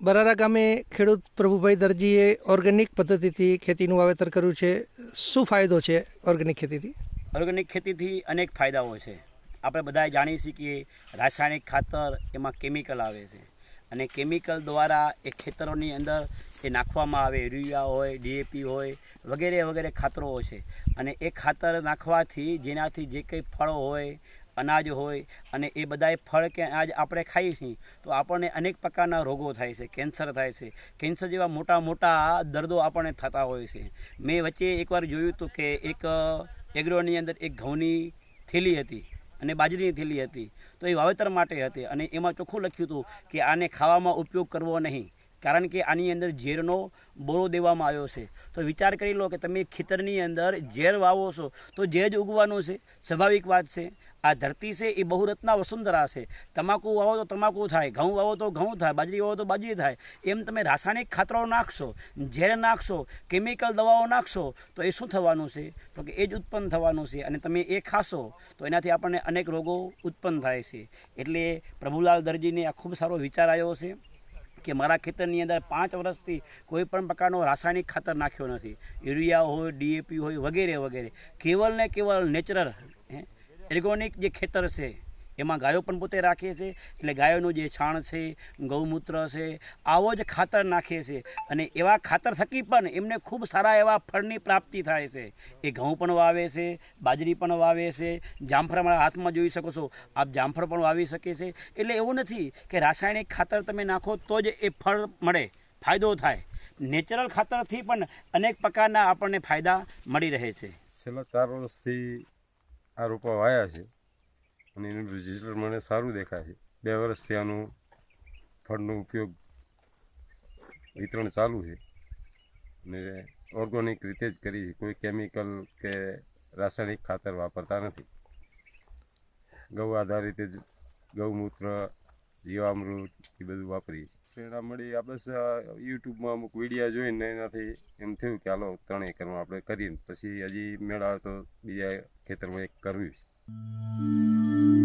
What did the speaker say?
બરારા ગામે ખેડૂત પ્રભુભાઈ દરજીએ ઓર્ગેનિક પદ્ધતિથી ખેતીનું વાવેતર કર્યું છે. શું ફાયદો છે ઓર્ગેનિક ખેતીથી? ઓર્ગેનિક ખેતીથી અનેક ફાયદાઓ છે. આપણે બધાએ જાણી શકીએ રાસાયણિક ખાતર એમાં કેમિકલ આવે છે અને કેમિકલ દ્વારા એ ખેતરોની અંદર એ નાખવામાં આવે, યુરિયા હોય ડીએપી હોય, વગેરે વગેરે ખાતરો છે. અને એ ખાતર નાખવાથી જેનાથી જે કંઈ ફળો હોય અનાજ હોય અને એ બધાય ફળ કે અનાજ આપણે ખાઈએ છીએ, તો આપણને અનેક પ્રકારના રોગો થાય છે, કેન્સર થાય છે. કેન્સર જેવા મોટા મોટા દર્દો આપણને થતા હોય છે. મેં વચ્ચે એકવાર જોયું હતું કે એક એગ્રોની અંદર એક ઘઉંની થેલી હતી અને બાજરીની થેલી હતી. તો એ વાવેતર માટે હતી અને એમાં ચોખ્ખું લખ્યું હતું કે આને ખાવામાં ઉપયોગ કરવો નહીં. કારણ કે આની અંદર ઝેરનો બોરો દેવામાં આવ્યો છે. તો વિચાર કરી લો કે તમે ખેતરની અંદર ઝેર વાવો છો, તો ઝેર જ ઉગવાનું છે. સ્વાભાવિક વાત છે. આ ધરતી છે એ બહુરત્ના વસુંધરા છે. તમાકુ વાવો તો તમાકુ થાય, ઘઉં વાવો તો ઘઉં થાય, બાજરી વાવો તો બાજરી થાય. એમ તમે રાસાયણિક ખાતરો નાખશો, ઝેર નાખશો, કેમિકલ દવાઓ નાખશો, તો એ શું થવાનું છે? તો કે એ જ ઉત્પન્ન થવાનું છે. અને તમે એ ખાશો, તો એનાથી આપણને અનેક રોગો ઉત્પન્ન થાય છે. એટલે પ્રભુલાલ દરજીને આ ખૂબ સારો વિચાર આવ્યો છે. કે મારા ખેતરની અંદર પાંચ વર્ષથી કોઈ પણ પ્રકારનો રાસાયણિક ખાતર નાખ્યો નથી. યુરિયા હોય ડીએપી હોય, વગેરે વગેરે. કેવલ ને કેવલ નેચરલ એર્ગોનિક જે ખેતર છે એમાં ગાયો પણ પોતે રાખે છે. એટલે ગાયોનું જે છાણ છે, ગૌમૂત્ર છે, આવો જ ખાતર નાખે છે. અને એવા ખાતર થકી પણ એમને ખૂબ સારા એવા ફળની પ્રાપ્તિ થાય છે. એ ઘઉં પણ વાવે છે, બાજરી પણ વાવે છે. જામફળ મારા હાથમાં જોઈ શકો છો. આપ જામફળ પણ વાવી શકે છે. એટલે એવું નથી કે રાસાયણિક ખાતર તમે નાખો તો જ એ ફળ મળે, ફાયદો થાય. નેચરલ ખાતરથી પણ અનેક પ્રકારના આપણને ફાયદા મળી રહે છે. છેલ્લા ચાર વર્ષથી આ રોપા વાયા છે. અને એનું રિઝલ્ટ મને સારું દેખાય છે. બે વર્ષથી આનું ફળનો ઉપયોગ વિતરણ ચાલુ છે. અને ઓર્ગોનિક રીતે જ કરી છે. કોઈ કેમિકલ કે રાસાયણિક ખાતર વાપરતા નથી. ગૌ આધારિત જ ગૌમૂત્ર, જીવામૃત એ બધું વાપરીએ છીએ. પ્રેરણા મળી. બસ યુટ્યુબમાં અમુક વિડીયા જોઈને એનાથી એમ થયું કે હાલો, ત્રણ એકરમાં આપણે કરીએ. પછી હજી મેળા તો બીજા ખેતરમાં એક કરવી છે. Música